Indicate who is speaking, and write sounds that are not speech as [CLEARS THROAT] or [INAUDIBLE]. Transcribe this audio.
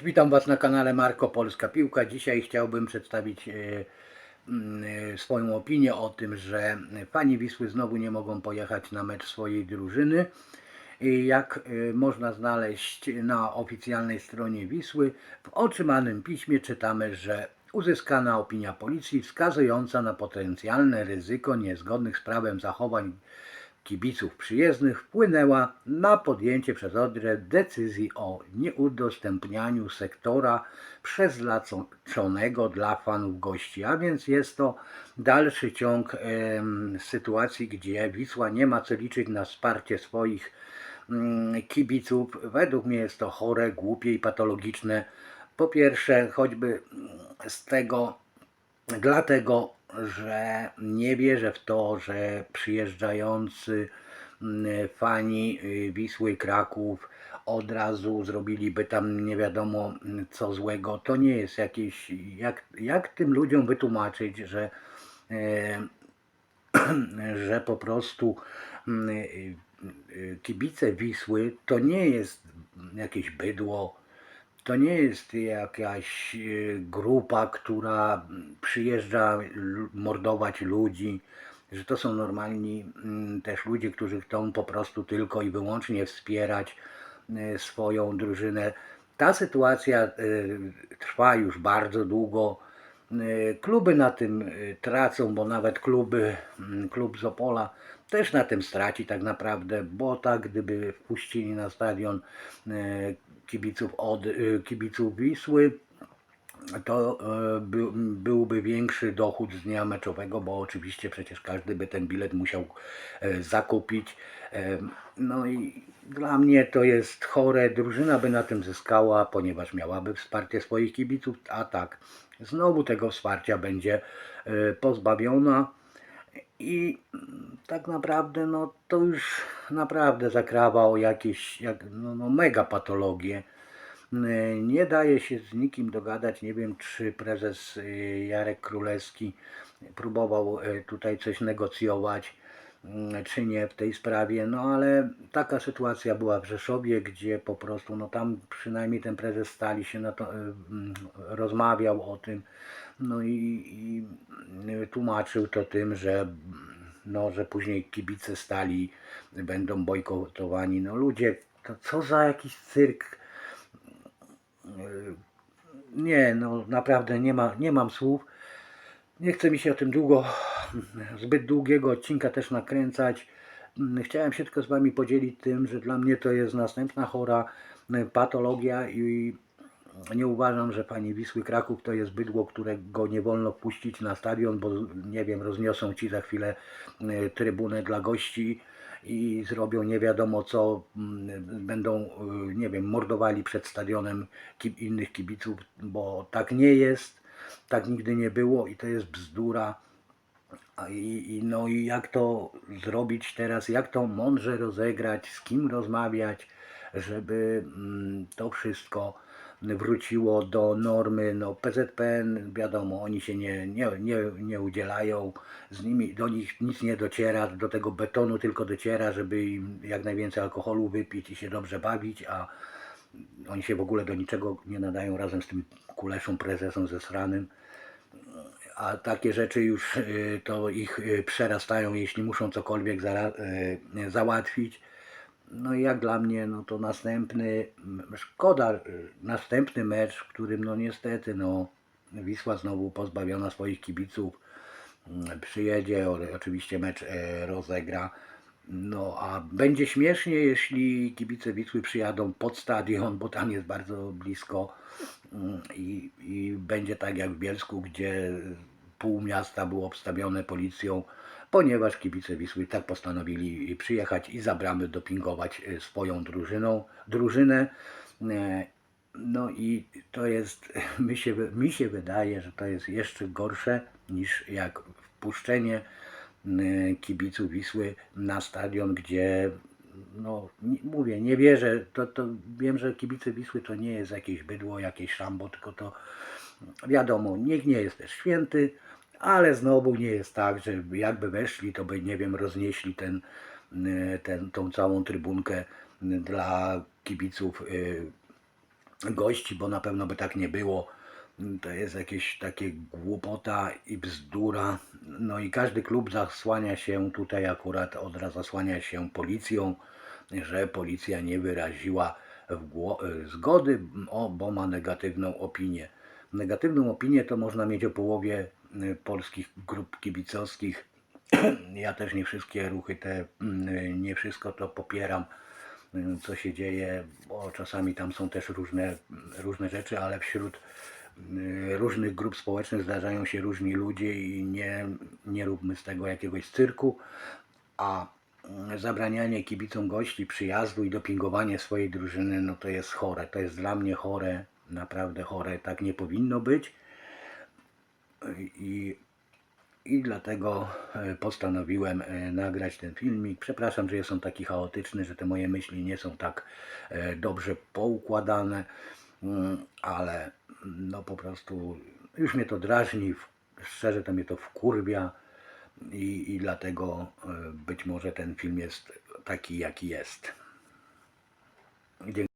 Speaker 1: Witam Was na kanale Marko Polska Piłka. Dzisiaj chciałbym przedstawić e, mm, e, swoją opinię o tym, że fani Wisły znowu nie mogą pojechać na mecz swojej drużyny. I Jak e, można znaleźć na oficjalnej stronie Wisły, w otrzymanym piśmie czytamy, że uzyskana opinia policji wskazująca na potencjalne ryzyko niezgodnych z prawem zachowań kibiców przyjezdnych wpłynęła na podjęcie przez Odrę decyzji o nieudostępnianiu sektora przeznaczonego dla fanów gości. A więc jest to dalszy ciąg sytuacji, gdzie Wisła nie ma co liczyć na wsparcie swoich mm, kibiców. Według mnie jest to chore, głupie i patologiczne. Po pierwsze, choćby z tego dlatego, że nie wierzę w to, że przyjeżdżający mm, fani y, Wisły Kraków od razu zrobiliby tam nie wiadomo mm, co złego. To nie jest jakieś. Jak, jak tym ludziom wytłumaczyć, że, e, [CLEARS THROAT] że po prostu mm, y, y, kibice Wisły to nie jest jakieś bydło, to nie jest jakaś e, grupa, która przyjeżdża mordować ludzi, że to są normalni mm, też ludzie, którzy chcą po prostu tylko i wyłącznie wspierać e, swoją drużynę. Ta sytuacja e, trwa już bardzo długo. Kluby na tym tracą, bo nawet kluby, mm, klub z Opola też na tym straci tak naprawdę, bo tak gdyby wpuścili na stadion kibiców od e, kibiców Wisły, to e, by, byłby większy dochód z dnia meczowego, bo oczywiście przecież każdy by ten bilet musiał e, zakupić. E, No i dla mnie to jest chore. Drużyna by na tym zyskała, ponieważ miałaby wsparcie swoich kibiców, a tak znowu tego wsparcia będzie pozbawiona. I tak naprawdę, no to już naprawdę zakrawa o jakieś jak, no, no, mega patologie. Nie daje się z nikim dogadać. Nie wiem, czy prezes e, Jarek Królewski próbował e, tutaj coś negocjować, czy nie w tej sprawie. No ale taka sytuacja była w Rzeszowie, gdzie po prostu, no tam przynajmniej ten prezes Stali się na to, e, mm, rozmawiał o tym. No i, i e, tłumaczył to tym, że no, że później kibice stali będą bojkotowani. No ludzie, to co za jakiś cyrk. Yy, Nie, no naprawdę nie, ma, nie mam słów. Nie chce mi się o tym długo, zbyt długiego odcinka też nakręcać. Mm, Chciałem się tylko z Wami podzielić tym, że dla mnie to jest następna chora y, patologia i nie uważam, że pani Wisły Kraków to jest bydło, którego nie wolno wpuścić na stadion, bo nie wiem, rozniosą ci za chwilę y, trybunę dla gości i zrobią nie wiadomo co, mm, będą, y, nie wiem, mordowali przed stadionem innych kibiców, bo tak nie jest, tak nigdy nie było i to jest bzdura. A I, i, no i jak to zrobić teraz, jak to mądrze rozegrać, z kim rozmawiać, żeby mm, to wszystko wróciło do normy. No PZPN, wiadomo, oni się nie, nie, nie, nie udzielają, z nimi, do nich nic nie dociera, do tego betonu tylko dociera, żeby im jak najwięcej alkoholu wypić i się dobrze bawić, a oni się w ogóle do niczego nie nadają. Razem z tym kuleszą prezesem ze sranym a takie rzeczy już y, to ich y, przerastają, jeśli muszą cokolwiek zara- y, załatwić. No i jak dla mnie, no to następny, szkoda, następny mecz, w którym no niestety, no Wisła znowu pozbawiona swoich kibiców, przyjedzie, oczywiście mecz e, rozegra. No a będzie śmiesznie, jeśli kibice Wisły przyjadą pod stadion, bo tam jest bardzo blisko i, i będzie tak jak w Bielsku, gdzie pół miasta było obstawione policją, ponieważ kibice Wisły tak postanowili przyjechać i za bramy dopingować e, swoją drużyną, drużynę. E, No i to jest, [LAUGHS] mi się, mi się wydaje, że to jest jeszcze gorsze niż jak wpuszczenie y, kibiców Wisły na stadion, gdzie no mówię, nie wierzę, to, to wiem, że kibice Wisły to nie jest jakieś bydło, jakieś szambo, tylko to wiadomo, nikt nie jest też święty, ale znowu nie jest tak, że jakby weszli, to by, nie wiem, roznieśli ten, y, ten, tą całą trybunkę y, dla kibiców y, gości, bo na pewno by tak nie było. To jest jakieś takie głupota i bzdura. No i każdy klub zasłania się tutaj akurat od razu zasłania się policją, że policja nie wyraziła zgody, bo ma negatywną opinię. Negatywną opinię to można mieć o połowie polskich grup kibicowskich. Ja też nie wszystkie ruchy te, mm, nie wszystko to popieram, y, co się dzieje, bo czasami tam są też różne, różne rzeczy, ale wśród y, różnych grup społecznych zdarzają się różni ludzie i nie, nie róbmy z tego jakiegoś cyrku, a mm, zabranianie kibicom gości przyjazdu i dopingowanie swojej drużyny, no to jest chore, to jest dla mnie chore, naprawdę chore, tak nie powinno być i, i dlatego e, postanowiłem e, nagrać ten filmik. Przepraszam, że jest on taki chaotyczny, że te moje myśli nie są tak e, dobrze poukładane, mm, ale no po prostu już mnie to drażni, szczerze to mnie to wkurwia i, i dlatego być może ten film jest taki, jaki jest. Dziękuję.